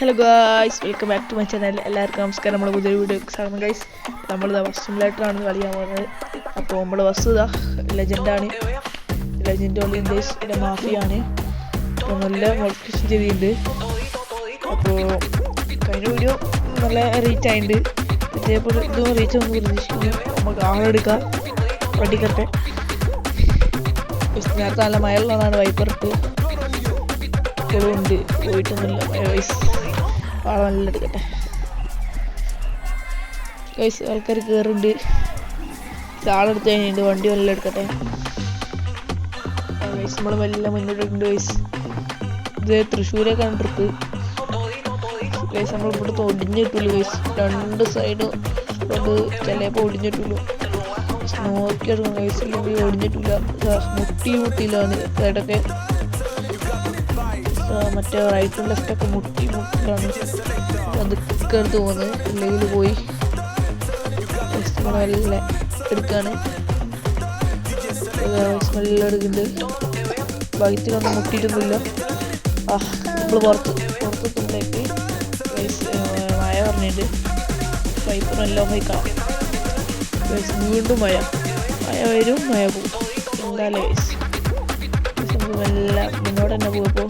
Hello guys welcome back to my channel എല്ലാവർക്കും നമസ്കാരം. നമ്മൾ പുതിയ വീഡിയോ സ്വാഗതം ഗൈസ് നമ്മൾ ബസ് സിമുലേറ്ററാണ് കളിക്കാൻ പോകുന്നത്. അപ്പോൾ നമ്മൾ ബസ് ഇതാ ലെജൻഡാണ് ലെജൻഡ് ഓൺലി ഇംഗ്ലീഷ് പിന്നെ മാഫിയാണ്. അപ്പോൾ നല്ല മോട്ടിവേഷൻ ചെയ്തിട്ടുണ്ട്. അപ്പോൾ കഴിഞ്ഞ വീഡിയോ നല്ല റീച്ച് ആയിട്ടുണ്ട്. ഇതേപോലെ ഇതും റീച്ച് ഒന്നും പ്രതീക്ഷിക്കുന്നു നമുക്ക് ആളെടുക്കാം വണ്ടിക്കട്ടെ നേരത്തെ നല്ല മഴയുള്ളതാണ് വൈപ്പറിട്ട് ഇപ്പോഴും ഉണ്ട്. പോയിട്ടൊന്നുമില്ല. മഴ വയസ്സ് എടുക്കട്ടെ. വയസ്സ് ആൾക്കാർ കയറുണ്ട് ആളെടുത്ത് കഴിഞ്ഞിട്ട് വണ്ടി വല്ല എടുക്കട്ടെ വയസ്സ് നമ്മൾ മെല്ലെ മുന്നോട്ടുണ്ട് വയസ്സ് ഇത് തൃശ്ശൂരേക്കാണ് ട്രിപ്പ്. വയസ്സ് നമ്മൾ ഇവിടുത്തെ ഒടിഞ്ഞിട്ടില്ല വയസ്സ് രണ്ട് സൈഡും കൊണ്ട് ചിലപ്പോൾ ഒടിഞ്ഞിട്ടില്ല നോക്കിയെടുക്കണം ഗൈസ് ഒടിഞ്ഞിട്ടില്ല മുട്ടി മുട്ടിയിലാണ്. സൈഡൊക്കെ മറ്റേ റൈറ്റും ലെഫ്റ്റൊക്കെ മുട്ടി മുട്ടിലാണ്. അത് എടുത്ത് പോകുന്നത് ഇല്ലെങ്കിൽ പോയി. സ്മെല്ല എടുക്കാണ്. സ്മെല്ലാം എടുക്കുന്നുണ്ട്. വൈറ്റിലൊന്നും മുട്ടിയിട്ടൊന്നുമില്ല. ആ നമ്മൾ പുറത്ത് പുറത്തെത്തുമ്പോഴേക്ക് മഴ പറഞ്ഞിട്ട് പൈപ്പറെല്ലാം പോയി കാണാം. വീണ്ടും മഴ. മഴ വരും മഴ പോകും എന്തായാലും ഗൈസ് നമുക്ക് മുന്നോട്ട് തന്നെ പോയപ്പോൾ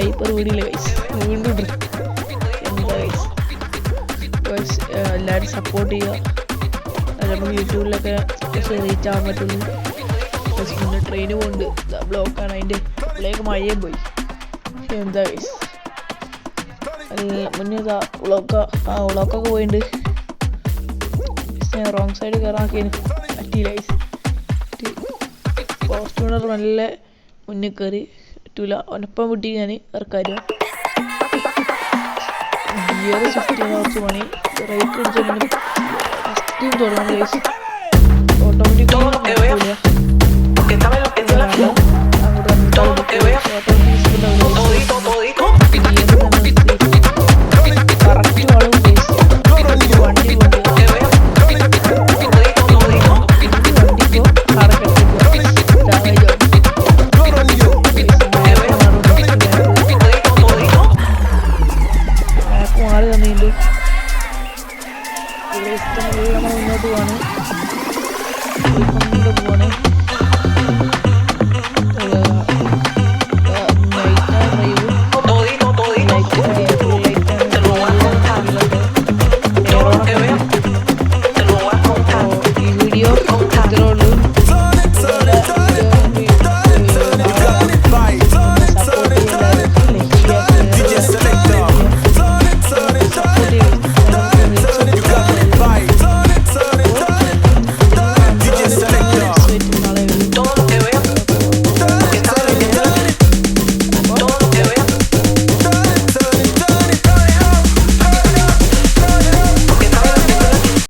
പൈപ്പർ വീടില്ല ഗൈസ് വീണ്ടും. എന്താ ഗൈസ് ഗൈസ് എല്ലാവരും സപ്പോർട്ട് ചെയ്യുക. യൂട്യൂബിലൊക്കെ റീച്ച് ആവാൻ പറ്റുള്ളൂ. ഗൈസ് മുന്നേ ട്രെയിൻ പോകുന്നുണ്ട് ബ്ലോക്കാണ് അതിന്റെ ഉള്ളിലേക്ക് മഴയും പോയി. എന്താ അല്ല മുന്നേ ഇതാ ഉളോക്ക ആ ഉളോക്കൊക്കെ പോയിട്ടുണ്ട് ഞാൻ റോങ് സൈഡ് കയറാക്കിയതിന് പറ്റിയില്ല ഗൈസ് ഫോർച്യൂണർ നല്ല മുന്നിൽ കയറി പറ്റൂല ഒനപ്പം വിട്ടി ഞാൻ ഇറക്കാരുക ഗിയർ ഷിഫ്റ്റ് ചെയ്യാൻ കുറച്ച് പണി. ബ്രേക്ക് അടിച്ചിട്ടുണ്ടെങ്കിൽ ഫസ്റ്റ് തുടങ്ങണം ഗൈസ് 努力。